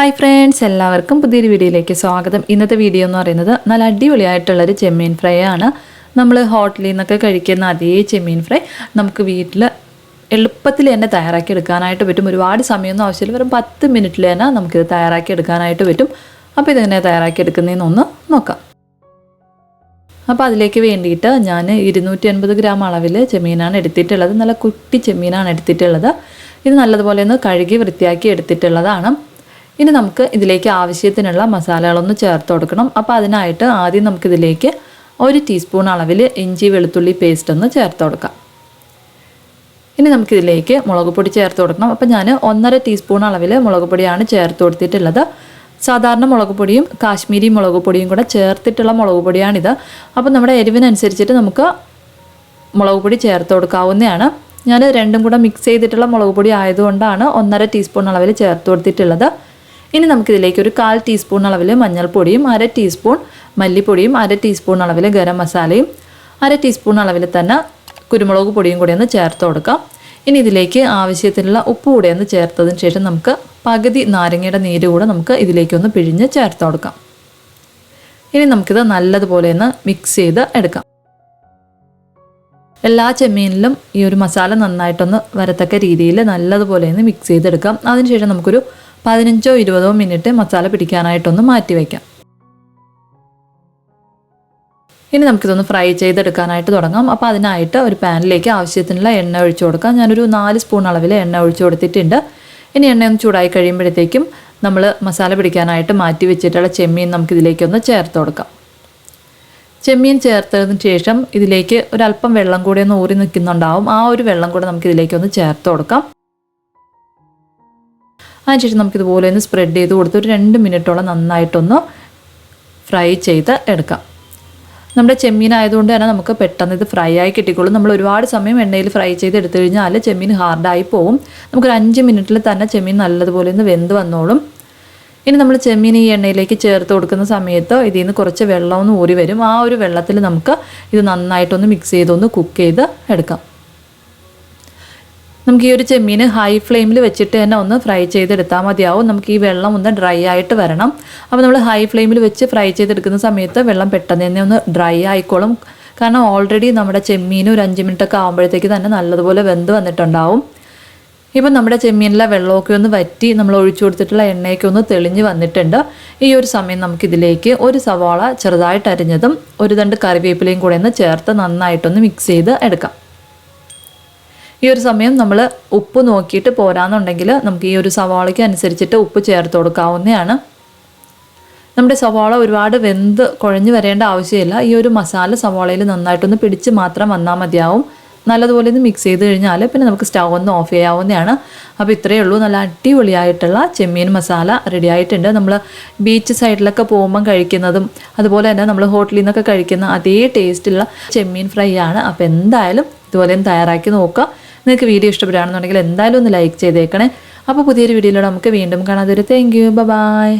Hi friends എല്ലാവർക്കും പുതിയൊരു വീഡിയോയിലേക്ക് സ്വാഗതം. ഇന്നത്തെ വീഡിയോ എന്ന് പറയുന്നത് നല്ല അടിപൊളിയായിട്ടുള്ളൊരു ചെമ്മീൻ ഫ്രൈ ആണ്. നമ്മൾ ഹോട്ടലിൽ നിന്നൊക്കെ കഴിക്കുന്ന അതേ ചെമ്മീൻ ഫ്രൈ നമുക്ക് വീട്ടിൽ എളുപ്പത്തിൽ തന്നെ തയ്യാറാക്കി എടുക്കാനായിട്ട് പറ്റും. ഒരുപാട് സമയമൊന്നും ആവശ്യമില്ല. വെറും പത്ത് മിനിറ്റിൽ തന്നെ നമുക്കിത് തയ്യാറാക്കി എടുക്കാനായിട്ട് പറ്റും. അപ്പോൾ ഇതെങ്ങനെ തയ്യാറാക്കി എടുക്കുന്നതെന്നൊന്ന് നോക്കാം. അപ്പോൾ അതിലേക്ക് വേണ്ടിയിട്ട് ഞാൻ ഇരുന്നൂറ്റി അൻപത് ഗ്രാം അളവിൽ ചെമ്മീനാണ് എടുത്തിട്ടുള്ളത്. നല്ല കുട്ടി ചെമ്മീനാണ് എടുത്തിട്ടുള്ളത്. ഇത് നല്ലതുപോലെ ഒന്ന് കഴുകി വൃത്തിയാക്കി എടുത്തിട്ടുള്ളതാണ്. ഇനി നമുക്ക് ഇതിലേക്ക് ആവശ്യത്തിനുള്ള മസാലകളൊന്ന് ചേർത്ത് കൊടുക്കണം. അപ്പോൾ അതിനായിട്ട് ആദ്യം നമുക്കിതിലേക്ക് ഒരു ടീസ്പൂൺ അളവിൽ ഇഞ്ചി വെളുത്തുള്ളി പേസ്റ്റ് ഒന്ന് ചേർത്ത് കൊടുക്കാം. ഇനി നമുക്കിതിലേക്ക് മുളക് പൊടി ചേർത്ത് കൊടുക്കണം. അപ്പോൾ ഞാൻ ഒന്നര ടീസ്പൂൺ അളവിൽ മുളക് പൊടിയാണ് ചേർത്ത് കൊടുത്തിട്ടുള്ളത്. സാധാരണ മുളക് പൊടിയും കാശ്മീരി മുളക് പൊടിയും കൂടെ ചേർത്തിട്ടുള്ള മുളക് പൊടിയാണിത്. അപ്പോൾ നമ്മുടെ എരിവിനനുസരിച്ചിട്ട് നമുക്ക് മുളക് പൊടി ചേർത്ത് കൊടുക്കാവുന്നതാണ്. ഞാൻ രണ്ടും കൂടെ മിക്സ് ചെയ്തിട്ടുള്ള മുളക് പൊടി ആയതുകൊണ്ടാണ് ഒന്നര ടീസ്പൂൺ അളവിൽ ചേർത്ത് കൊടുത്തിട്ടുള്ളത്. ഇനി നമുക്കിതിലേക്ക് ഒരു കാൽ ടീസ്പൂൺ അളവിൽ മഞ്ഞൾപ്പൊടിയും അര ടീസ്പൂൺ മല്ലിപ്പൊടിയും അര ടീസ്പൂൺ അളവിൽ ഗരം മസാലയും അര ടീസ്പൂൺ അളവിൽ തന്നെ കുരുമുളക് പൊടിയും കൂടി ഒന്ന് ചേർത്ത് കൊടുക്കാം. ഇനി ഇതിലേക്ക് ആവശ്യത്തിനുള്ള ഉപ്പ് കൂടെ ഒന്ന് ചേർത്തതിന് ശേഷം നമുക്ക് പകുതി നാരങ്ങയുടെ നീര് കൂടെ നമുക്ക് ഇതിലേക്കൊന്ന് പിഴിഞ്ഞ് ചേർത്ത് കൊടുക്കാം. ഇനി നമുക്കിത് നല്ലതുപോലെ ഒന്ന് മിക്സ് ചെയ്ത് എടുക്കാം. എല്ലാ ചെമ്മീനിലും ഈ ഒരു മസാല നന്നായിട്ടൊന്ന് വരത്തക്ക രീതിയിൽ നല്ലതുപോലെ ഒന്ന് മിക്സ് ചെയ്തെടുക്കാം. അതിനുശേഷം നമുക്കൊരു പതിനഞ്ചോ ഇരുപതോ മിനിറ്റ് മസാല പിടിക്കാനായിട്ടൊന്ന് മാറ്റി വയ്ക്കാം ഇനി നമുക്കിതൊന്ന് ഫ്രൈ ചെയ്തെടുക്കാനായിട്ട് തുടങ്ങാം. അപ്പോൾ അതിനായിട്ട് ഒരു പാനിലേക്ക് ആവശ്യത്തിനുള്ള എണ്ണ ഒഴിച്ചു കൊടുക്കാം. ഞാനൊരു നാല് സ്പൂൺ അളവിൽ എണ്ണ ഒഴിച്ചു കൊടുത്തിട്ടുണ്ട്. ഇനി എണ്ണ ഒന്ന് ചൂടായി കഴിയുമ്പോഴത്തേക്കും നമ്മൾ മസാല പിടിക്കാനായിട്ട് മാറ്റി വെച്ചിട്ടുള്ള ചെമ്മീൻ നമുക്കിതിലേക്കൊന്ന് ചേർത്ത് കൊടുക്കാം. ചെമ്മീൻ ചേർത്തതിന് ശേഷം ഇതിലേക്ക് ഒരല്പം വെള്ളം കൂടി ഒന്ന് ഊറി നിൽക്കുന്നുണ്ടാവും. ആ ഒരു വെള്ളം കൂടെ നമുക്കിതിലേക്കൊന്ന് ചേർത്ത് കൊടുക്കാം. അതിനുശേഷം നമുക്കിതുപോലെ ഒന്ന് സ്പ്രെഡ് ചെയ്ത് കൊടുത്ത് ഒരു രണ്ട് മിനിറ്റോളം നന്നായിട്ടൊന്ന് ഫ്രൈ ചെയ്ത് എടുക്കാം. നമ്മുടെ ചെമ്മീൻ ആയതുകൊണ്ട് തന്നെ നമുക്ക് പെട്ടെന്ന് ഇത് ഫ്രൈ ആയി കിട്ടിക്കോളും. നമ്മൾ ഒരുപാട് സമയം എണ്ണയിൽ ഫ്രൈ ചെയ്ത് എടുത്തു കഴിഞ്ഞാൽ ചെമ്മീൻ ഹാർഡായി പോവും. നമുക്കൊരു അഞ്ച് മിനിറ്റിൽ തന്നെ ചെമ്മീൻ നല്ലതുപോലെ ഒന്ന് വെന്ത് വന്നോളും. ഇനി നമ്മൾ ചെമ്മീൻ ഈ എണ്ണയിലേക്ക് ചേർത്ത് കൊടുക്കുന്ന സമയത്ത് ഇതിൽ നിന്ന് കുറച്ച് വെള്ളമൊന്ന് ഊറി വരും. ആ ഒരു വെള്ളത്തിൽ നമുക്ക് ഇത് നന്നായിട്ടൊന്ന് മിക്സ് ചെയ്തൊന്ന് കുക്ക് ചെയ്ത് എടുക്കാം. നമുക്ക് ഈ ഒരു ചെമ്മീൻ ഹൈ ഫ്ലെയിമിൽ വെച്ചിട്ട് തന്നെ ഒന്ന് ഫ്രൈ ചെയ്തെടുത്താൽ മതിയാവും. നമുക്ക് ഈ വെള്ളം ഒന്ന് ഡ്രൈ ആയിട്ട് വരണം. അപ്പോൾ നമ്മൾ ഹൈ ഫ്ലെയിമിൽ വെച്ച് ഫ്രൈ ചെയ്തെടുക്കുന്ന സമയത്ത് വെള്ളം പെട്ടെന്ന് തന്നെ ഒന്ന് ഡ്രൈ ആയിക്കോളും. കാരണം ഓൾറെഡി നമ്മുടെ ചെമ്മീൻ ഒരു അഞ്ച് മിനിറ്റ് ഒക്കെ ആകുമ്പോഴത്തേക്ക് തന്നെ നല്ലതുപോലെ വെന്ത് വന്നിട്ടുണ്ടാവും. ഇപ്പം നമ്മുടെ ചെമ്മീനിലെ വെള്ളമൊക്കെ ഒന്ന് വറ്റി നമ്മൾ ഒഴിച്ചു കൊടുത്തിട്ടുള്ള എണ്ണയൊക്കെ ഒന്ന് തെളിഞ്ഞ് വന്നിട്ടുണ്ട്. ഈ ഒരു സമയം നമുക്കിതിലേക്ക് ഒരു സവാള ചെറുതായിട്ട് അരിഞ്ഞതും ഒരു രണ്ട് കറിവേപ്പിലയും കൂടെ ഒന്ന് ചേർത്ത് നന്നായിട്ടൊന്ന് മിക്സ് ചെയ്ത് എടുക്കാം. ഈ ഒരു സമയം നമ്മൾ ഉപ്പ് നോക്കിയിട്ട് പോരാന്നുണ്ടെങ്കിൽ നമുക്ക് ഈ ഒരു സവാളയ്ക്ക് അനുസരിച്ചിട്ട് ഉപ്പ് ചേർത്ത് കൊടുക്കാവുന്നതാണ്. നമ്മുടെ സവാള ഒരുപാട് വെന്ത് കുഴഞ്ഞു വരേണ്ട ആവശ്യമില്ല. ഈ ഒരു മസാല സവാളയിൽ നന്നായിട്ടൊന്ന് പിടിച്ച് മാത്രം വന്നാൽ മതിയാവും. നല്ലതുപോലെ ഒന്ന് മിക്സ് ചെയ്ത് കഴിഞ്ഞാൽ പിന്നെ നമുക്ക് സ്റ്റവ് ഒന്ന് ഓഫ് ചെയ്യാവുന്നതാണ്. അപ്പോൾ ഇത്രയേ ഉള്ളൂ. നല്ല അടിപൊളിയായിട്ടുള്ള ചെമ്മീൻ മസാല റെഡി ആയിട്ടുണ്ട്. നമ്മൾ ബീച്ച് സൈഡിലൊക്കെ പോകുമ്പം കഴിക്കുന്നതും അതുപോലെ തന്നെ നമ്മൾ ഹോട്ടലിൽ നിന്നൊക്കെ കഴിക്കുന്ന അതേ ടേസ്റ്റുള്ള ചെമ്മീൻ ഫ്രൈ ആണ്. അപ്പോൾ എന്തായാലും ഇതുപോലെ തയ്യാറാക്കി നോക്കുക. നിങ്ങൾക്ക് വീഡിയോ ഇഷ്ടപ്പെടുകയാണെന്നുണ്ടെങ്കിൽ എന്തായാലും ഒന്ന് ലൈക്ക് ചെയ്തേക്കണേ. അപ്പോൾ പുതിയൊരു വീഡിയോയിലൂടെ നമുക്ക് വീണ്ടും കാണാതെ ഒരു താങ്ക് യു ബൈ